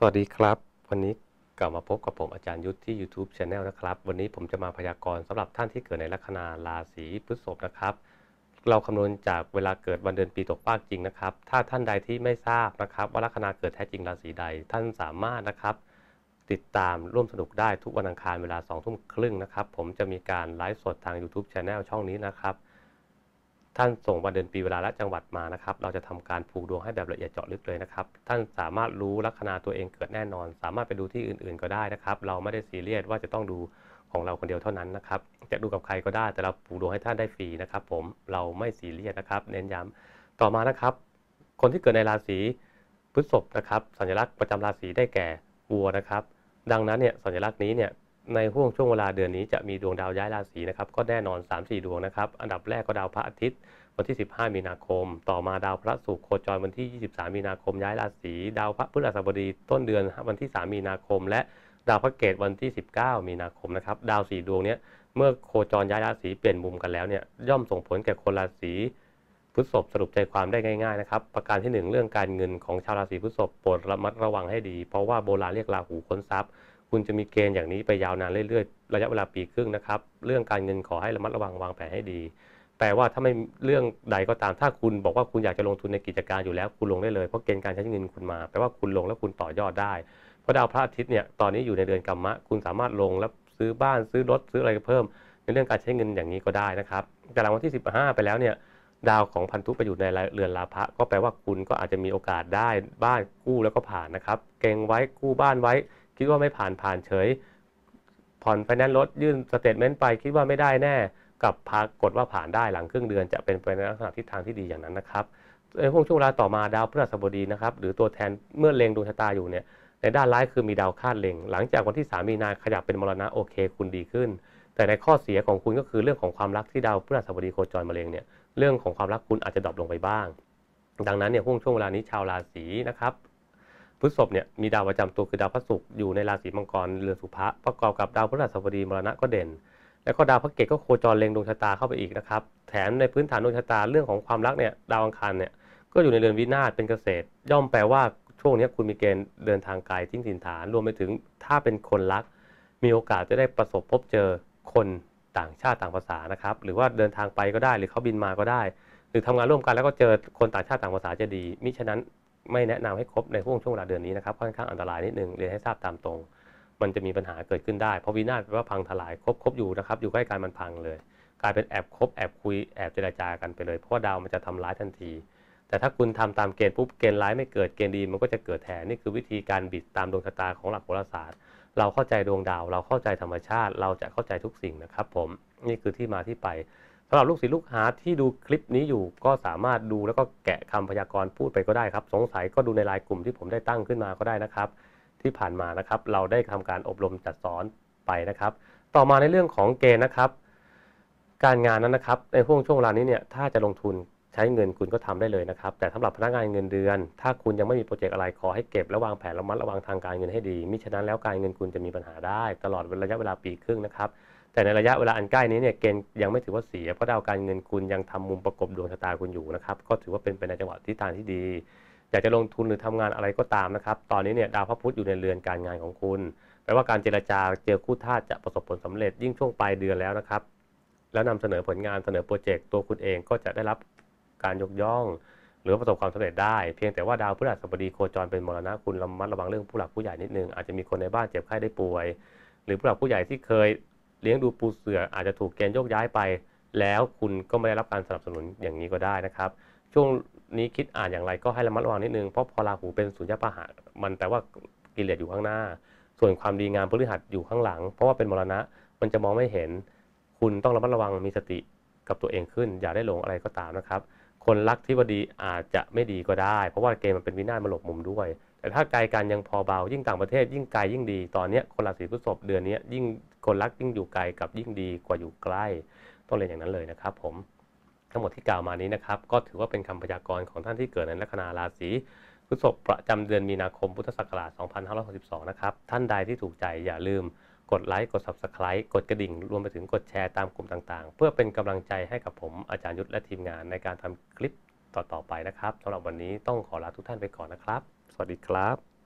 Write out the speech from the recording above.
สวัสดีครับ วันนี้กลับมาพบกับผมอาจารย์ยุทธที่ YouTube Channel นะครับ วันนี้ผมจะมาพยากรณ์สำหรับท่านที่เกิดในลัคนาราศีพฤษภนะครับ เราคำนวณจากเวลาเกิดวันเดือนปีตกฟากจริงนะครับ ถ้าท่านใดที่ไม่ทราบนะครับ ว่าลัคนาเกิดแท้จริงราศีใด ท่านสามารถนะครับ ติดตามร่วมสนุกได้ทุกวันอังคารเวลา2ทุ่มครึ่งนะครับ ผมจะมีการไลฟ์สดทาง YouTube Channel ช่องนี้นะครับ ท่านส่งวันเดือนปีเวลาและจังหวัดมานะครับ เราจะทำการผูกดวงให้แบบละเอียดเจาะลึกเลยนะครับ ท่านสามารถรู้ลัคนาตัวเองเกิดแน่นอน สามารถไปดูที่อื่นๆก็ได้นะครับ เราไม่ได้ซีเรียสว่าจะต้องดูของเราคนเดียวเท่านั้นนะครับ จะดูกับใครก็ได้ แต่เราผูกดวงให้ท่านได้ฟรีนะครับ ผม เราไม่ซีเรียสนะครับ เน้นย้ำต่อมานะครับ คนที่เกิดในราศีพฤษภนะครับ สัญลักษณ์ประจำราศีได้แก่วัวนะครับ ดังนั้นเนี่ยสัญลักษณ์นี้เนี่ย ในห่วงช่วงเวลาเดือนนี้จะมีดวงดาวย้ายราศีนะครับ ก็แน่นอน 3-4 ดวงนะครับ อันดับแรกก็ดาวพระอาทิตย์วันที่ 15 มีนาคม ต่อมาดาวพระศุกร์โคจรวันที่ 23 มีนาคมย้ายราศี ดาวพระพฤหัสบดีต้นเดือนวันที่ 3 มีนาคม และดาวพระเกตวันที่ 19 มีนาคมนะครับ ดาวสี่ดวงเนี้ยเมื่อโคจรย้ายราศีเปลี่ยนมุมกันแล้วเนี่ยย่อมส่งผลแก่คนราศีพฤษภสรุปใจความได้ง่ายๆนะครับ ประการที่ 1 เรื่องการเงินของชาวราศีพฤษภโปรดระมัดระวังให้ดี เพราะว่าโบราณเรียกราหูค้นทรัพย์ คุณจะมีเกณฑ์อย่างนี้ไปยาวนานเรื่อยๆ ระยะเวลาปีครึ่งนะครับ เรื่องการเงินขอให้ระมัดระวังวางแผนให้ดี แปลว่าถ้าไม่เรื่องใดก็ตาม ถ้าคุณบอกว่าคุณอยากจะลงทุนในกิจการอยู่แล้ว คุณลงได้เลย เพราะเกณฑ์การใช้เงินคุณมา แปลว่าคุณลงแล้วคุณต่อยอดได้ เพราะดาวพระอาทิตย์เนี่ย ตอนนี้อยู่ในเดือนกัมมะ คุณสามารถลงแล้วซื้อบ้านซื้อรถซื้ออะไรเพิ่ม ในเรื่องการใช้เงินอย่างนี้ก็ได้นะครับ แต่หลังวันที่ 15 ไปแล้วเนี่ยดาวของพันธุไปอยู่ในเรือนลาภะก็แปลว่าคุณก็อาจจะมีโอกาสได้บ้านกู้แล้วก็ผ่านนะครับ เก่งไว้กู้บ้านไว้ คิดว่าไม่ผ่านผ่านเฉย ผ่อนไฟแนนซ์รถยื่นสเตทเมนต์ไปคิดว่าไม่ได้แน่กับพากดว่าผ่านได้หลังครึ่งเดือนจะเป็นไปในลักษณะทิศทางที่ดีอย่างนั้นนะครับในห่วงช่วงเวลาต่อมาดาวพฤหัสบดีนะครับหรือตัวแทนเมื่อเล็งดวงชะตาอยู่เนี่ยในด้านร้ายคือมีดาวคาดเล็ง หลังจากวันที่ 3 มีนาขยับเป็นมรณะโอเค คุณดีขึ้น แต่ในข้อเสียของคุณก็คือเรื่องของความรักที่ดาวพฤหัสบดีโคจรมาเล็งเนี่ยเรื่องของความรักคุณอาจจะดรอปลงไปบ้าง ดังนั้นเนี่ยห่วงช่วงเวลานี้ชาวราศีนะครับ พฤษภเนี่ยมีดาวประจำตัวคือดาวพระศุกร์อยู่ในราศีมังกรเรือนสุภะประกอบกับดาวพฤหัสบดีมรณะก็เด่น แล้วก็ดาวพระเกตก็โคจรเล็งดวงชะตาเข้าไปอีกนะครับแถมในพื้นฐานดวงชะตาเรื่องของความรักเนี่ยดาวอังคารเนี่ยก็อยู่ในเรือนวินาศเป็นเกษตร ย่อมแปลว่าช่วงนี้คุณมีเกณฑ์เดินทางไกลทิ้งถิ่นฐาน รวมไปถึงถ้าเป็นคนรัก มีโอกาสจะได้ประสบพบเจอคนต่างชาติต่างภาษานะครับหรือว่าเดินทางไปก็ได้หรือเขาบินมาก็ได้ หรือทำงานร่วมกันแล้วก็เจอคนต่างชาติต่างภาษาจะดีมิฉะนั้น ไม่แนะนำให้คบในห่วงช่วงเวลาเดือนนี้นะครับค่อนข้างอันตรายนิดนึงเรียนให้ทราบตามตรง มันจะมีปัญหาเกิดขึ้นได้เพราะวินาศแปลว่าพังทลายคบคบอยู่นะครับอยู่ใกล้กันมันพังเลย กลายเป็นแอบคบแอบคุยแอบเจรจากันไปเลยเพราะว่าดาวมันจะทำร้ายทันที แต่ถ้าคุณทำตามเกณฑ์ปุ๊บเกณฑ์ร้ายไม่เกิดเกณฑ์ดีมันก็จะเกิดแทนนี่คือวิธีการบิดตามดวงชะตาของหลักโหราศาสตร์ เราเข้าใจดวงดาว เราเข้าใจธรรมชาติ เราจะเข้าใจทุกสิ่งนะครับ ผมนี่คือที่มาที่ไป สำหรับลูกศิษย์ลูกหาที่ดูคลิปนี้อยู่ก็สามารถดูแล้วก็แกะคำพยากรณ์พูดไปก็ได้ครับ สงสัยก็ดูในไลน์กลุ่มที่ผมได้ตั้งขึ้นมาก็ได้นะครับ ที่ผ่านมานะครับ เราได้ทำการอบรมจัดสอนไปนะครับ ต่อมาในเรื่องของเกณฑ์นะครับ การงานนั้นนะครับ ในห่วงช่วงเวลานี้เนี่ยถ้าจะลงทุนใช้เงินคุณก็ทำได้เลยนะครับ แต่สำหรับพนักงานเงินเดือน ถ้าคุณยังไม่มีโปรเจกต์อะไรขอให้เก็บและวางแผนระมัดระวังทางการเงินให้ดีมิฉะนั้นแล้วการเงินคุณจะมีปัญหาได้ ตลอดระยะเวลาปีครึ่งนะครับ แต่ในระยะเวลาอันใกล้นี้เนี่ยเกณฑ์ยังไม่ถือว่าเสียเพราะดาวการเงินคุณยังทำมุมประกบดวงชะตาคุณอยู่นะครับก็ถือว่าเป็นไปในจังหวะทิศทางที่ดี อยากจะลงทุนหรือทำงานอะไรก็ตามนะครับ ตอนนี้เนี่ยดาวพระพุธอยู่ในเรือนการงานของคุณแปลว่าการเจรจาเจอคู่ท่าจะประสบผลสำเร็จยิ่งช่วงปลายเดือนแล้วนะครับ แล้วนำเสนอผลงานเสนอโปรเจกต์ตัวคุณเองก็จะได้รับการยกย่อง หรือประสบความสำเร็จได้ เพียงแต่ว่าดาวพฤหัสบดีโคจรเป็นมรณะคุณระมัดระวังเรื่องผู้หลักผู้ใหญ่นิดนึงอาจจะมีคนในบ้านเจ็บไข้ได้ป่วย หรือผู้หลักผู้ใหญ่ที่เคย เลี้ยงดูปูเสืออาจจะถูกเกณฑ์โยกย้ายไป แล้วคุณก็ไม่ได้รับการสนับสนุนอย่างนี้ก็ได้นะครับ ช่วงนี้คิดอ่านอย่างไรก็ให้ระมัดระวังนิดนึงเพราะพอราหูเป็นสุญญปะหะมันแปลว่ากิเลสอยู่ข้างหน้า ส่วนความดีงามพฤหัสอยู่ข้างหลัง เพราะว่าเป็นมรณะมันจะมองไม่เห็น คุณต้องระมัดระวังมีสติกับตัวเองขึ้น อย่าได้หลงอะไรก็ตามนะครับ คนรักที่วดีอาจจะไม่ดีก็ได้ เพราะว่าเกมมันเป็นวินาศมาหลบมุมด้วย แต่ถ้าไกลกันยังพอเบายิ่งต่างประเทศยิ่งไกลยิ่งดีตอนนี้คนราศีพฤษภเดือนนี้ยิ่ง คนรักยิ่งอยู่ไกลกับยิ่งดีกว่าอยู่ใกล้ต้องเรียนอย่างนั้นเลยนะครับ ผมทั้งหมดที่กล่าวมานี้นะครับ ก็ถือว่าเป็นคำพยากรณ์ของท่านที่เกิดในลัคนาราศีพฤษภประจำเดือนมีนาคมพุทธศักราช 2562 นะครับ ท่านใดที่ถูกใจอย่าลืมกดไลค์กด Subscribe กดกระดิ่ง รวมไปถึงกดแชร์ตามกลุ่มต่างๆ เพื่อเป็นกำลังใจให้กับผมอาจารย์ยุทธและทีมงานในการทำคลิปต่อๆไปนะครับสำหรับวันนี้ต้องขอลาทุกท่านไปก่อนนะครับ สวัสดีครับ